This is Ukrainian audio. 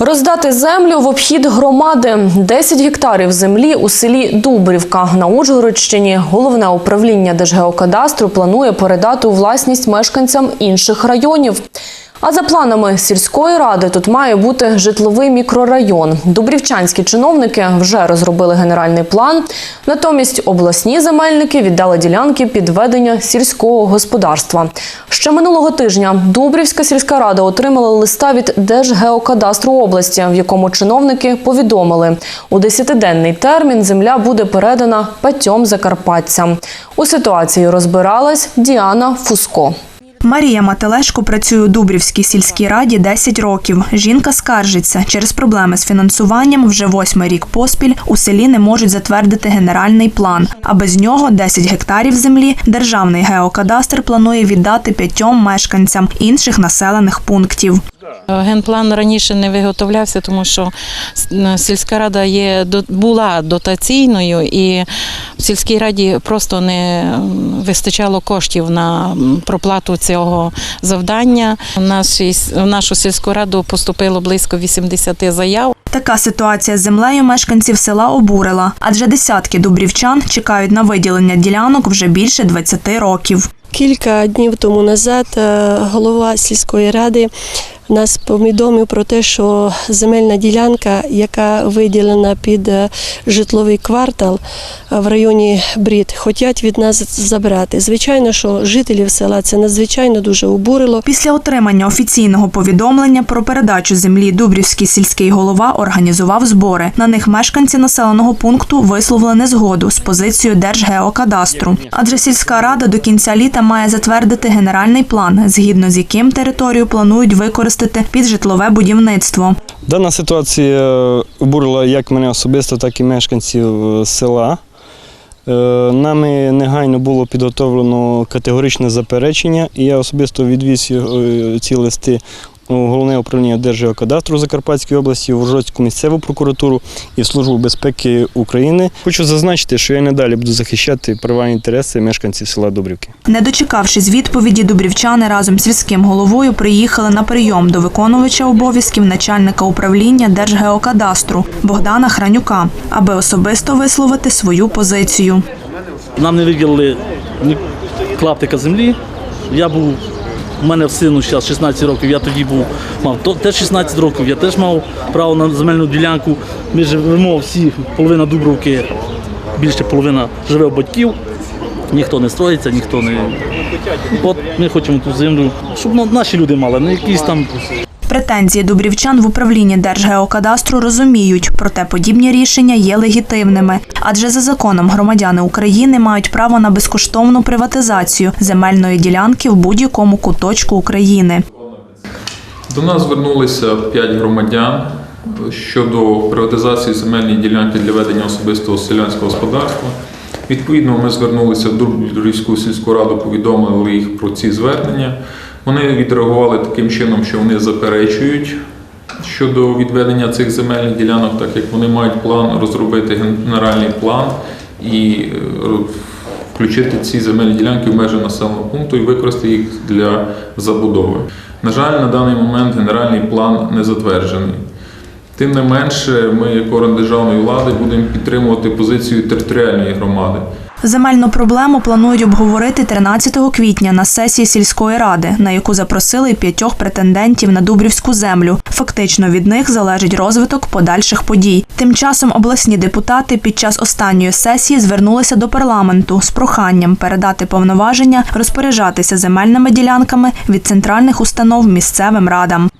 Роздати землю в обхід громади. 10 гектарів землі у селі Дубрівка на Ужгородщині. Головне управління Держгеокадастру планує передати у власність мешканцям інших районів. А за планами сільської ради тут має бути житловий мікрорайон. Дубрівчанські чиновники вже розробили генеральний план. Натомість обласні земельники віддали ділянки під ведення сільського господарства. Ще минулого тижня Дубрівська сільська рада отримала листа від Держгеокадастру області, в якому чиновники повідомили, у десятиденний термін земля буде передана п'ятьом закарпатцям. У ситуації розбиралась Діана Фуско. Марія Мателешко працює у Дубрівській сільській раді 10 років. Жінка скаржиться, через проблеми з фінансуванням вже восьмий рік поспіль у селі не можуть затвердити генеральний план. А без нього 10 гектарів землі державний геокадастр планує віддати п'ятьом мешканцям інших населених пунктів. Генплан раніше не виготовлявся, тому що сільська рада є була дотаційною, і в сільській раді просто не вистачало коштів на проплату цього завдання. У нас в нашу сільську раду поступило близько 80 заяв. Така ситуація з землею мешканців села обурила, адже десятки дубрівчан чекають на виділення ділянок вже більше 20 років. Кілька днів тому назад е, голова сільської ради нас повідомив про те, що земельна ділянка, яка виділена під е, житловий квартал е, в районі Брід, хочуть від нас забрати. Звичайно, що жителів села це надзвичайно дуже обурило. Після отримання офіційного повідомлення про передачу землі Дубрівський сільський голова організував збори. На них мешканці населеного пункту висловили незгоду з позицією Держгеокадастру. Адже сільська рада до кінця літа має затвердити генеральний план, згідно з яким територію планують використати під житлове будівництво. Дана ситуація е, обурила як мене особисто, так і мешканців е, села. Е, Нами негайно було підготовлено категоричне заперечення, і я особисто відвіз ці листи головне управління Держгеокадастру Закарпатської області, в Ужгородську місцеву прокуратуру і в Службу безпеки України. Хочу зазначити, що я надалі буду захищати права і інтереси мешканців села Добрівки. Не дочекавшись відповіді, дубрівчани разом з сільським головою приїхали на прийом до виконувача обов'язків начальника управління Держгеокадастру Богдана Хранюка, аби особисто висловити свою позицію. Нам не виділили ні клаптика землі. Я був, у мене сину зараз 16 років, я тоді був, мав теж 16 років, я теж мав право на земельну ділянку. Ми живемо всі, половина Дубровки, більше половина живе у батьків. Ніхто не строїться, ніхто не. От ми хочемо ту землю, щоб ну, наші люди мали, не якісь там Претензії дубрівчан в управлінні Держгеокадастру розуміють, проте подібні рішення є легітимними. Адже за законом громадяни України мають право на безкоштовну приватизацію земельної ділянки в будь-якому куточку України. До нас звернулися 5 громадян щодо приватизації земельної ділянки для ведення особистого селянського господарства. Відповідно, ми звернулися в Дубрівську сільську раду, повідомили їх про ці звернення. Вони відреагували таким чином, що вони заперечують щодо відведення цих земельних ділянок, так як вони мають план розробити генеральний план і е, включити ці земельні ділянки в межі населеного пункту і використати їх для забудови. На жаль, на даний момент генеральний план не затверджений. Тим не менше, ми, як орган державної влади, будемо підтримувати позицію територіальної громади. Земельну проблему планують обговорити 13 квітня на сесії сільської ради, на яку запросили п'ятьох претендентів на Дубрівську землю. Фактично від них залежить розвиток подальших подій. Тим часом обласні депутати під час останньої сесії звернулися до парламенту з проханням передати повноваження розпоряджатися земельними ділянками від центральних установ місцевим радам.